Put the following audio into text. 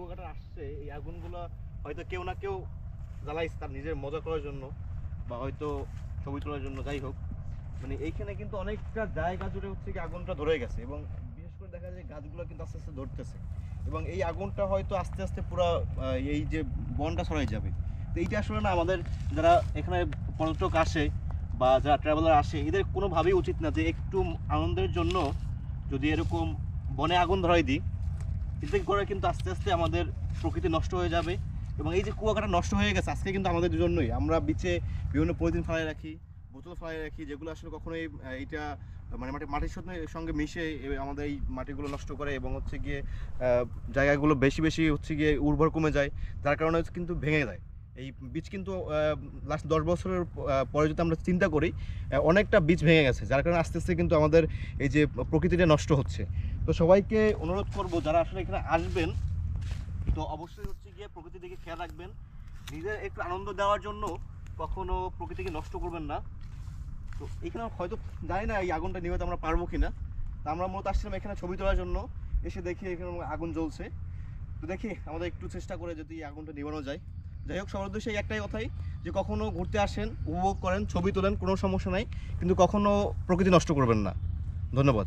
কুয়াকাটা আসছে, এই আগুনগুলো হয়তো কেউ না কেউ জ্বালাইছে তার নিজের মজা করার জন্য বা হয়তো ছবি তোলার জন্য, যাই হোক। মানে এইখানে কিন্তু অনেকটা জায়গা জুড়ে হচ্ছে কি আগুনটা ধরে গেছে এবং বিশেষ করে দেখা যায় গাছগুলো কিন্তু আস্তে আস্তে ধরতেছে। এবং এই আগুনটা হয়তো আস্তে আস্তে পুরো এই যে বনটা ছড়াই যাবে। তো এইটা আসলে না আমাদের যারা এখানে পর্যটক আসে বা যারা ট্রাভেলার আসে, এদের কোনোভাবেই উচিত না যে একটু আনন্দের জন্য যদি এরকম বনে আগুন ধরাই দিই। এতে করে কিন্তু আস্তে আস্তে আমাদের প্রকৃতি নষ্ট হয়ে যাবে এবং এই যে কুয়াকাটা নষ্ট হয়ে গেছে, আজকে কিন্তু আমাদের জন্যই আমরা বিচে বিভিন্ন পলিথিন ফেলাই রাখি, বোতল ফেলাই রাখি, যেগুলো আসলে কখনোই এইটা মানে মাটি, মাটির সঙ্গে সঙ্গে মিশে আমাদের এই মাটিগুলো নষ্ট করে এবং হচ্ছে গিয়ে জায়গাগুলো বেশি বেশি হচ্ছে গিয়ে উর্বর কমে যায়, যার কারণে কিন্তু ভেঙে যায়। এই বীজ কিন্তু লাস্ট দশ বছরের পরে যদি আমরা চিন্তা করি অনেকটা বীজ ভেঙে গেছে, যার কারণে আস্তে আস্তে কিন্তু আমাদের এই যে প্রকৃতিটা নষ্ট হচ্ছে। তো সবাইকে অনুরোধ করব, যারা আসলে এখানে আসবেন, তো অবশ্যই হচ্ছে গিয়ে প্রকৃতির দিকে খেয়াল রাখবেন। নিজের একটু আনন্দ দেওয়ার জন্য কখনো প্রকৃতিকে নষ্ট করবেন না। তো এখানে হয়তো জানি না এই আগুনটা নিভাতে আমরা পারব কিনা। তা আমরা মূলত আসছিলাম এখানে ছবি তোলার জন্য। এসে দেখি এখানে আগুন জ্বলছে। তো দেখি, আমাদের একটু চেষ্টা করে যদি আগুনটা নিভানো যায়। যাই হোক, সবার উদ্দেশ্যে একটাই কথাই যে কখনো ঘুরতে আসেন, উপভোগ করেন, ছবি তোলেন, কোনো সমস্যা নাই। কিন্তু কখনো প্রকৃতি নষ্ট করবেন না। ধন্যবাদ।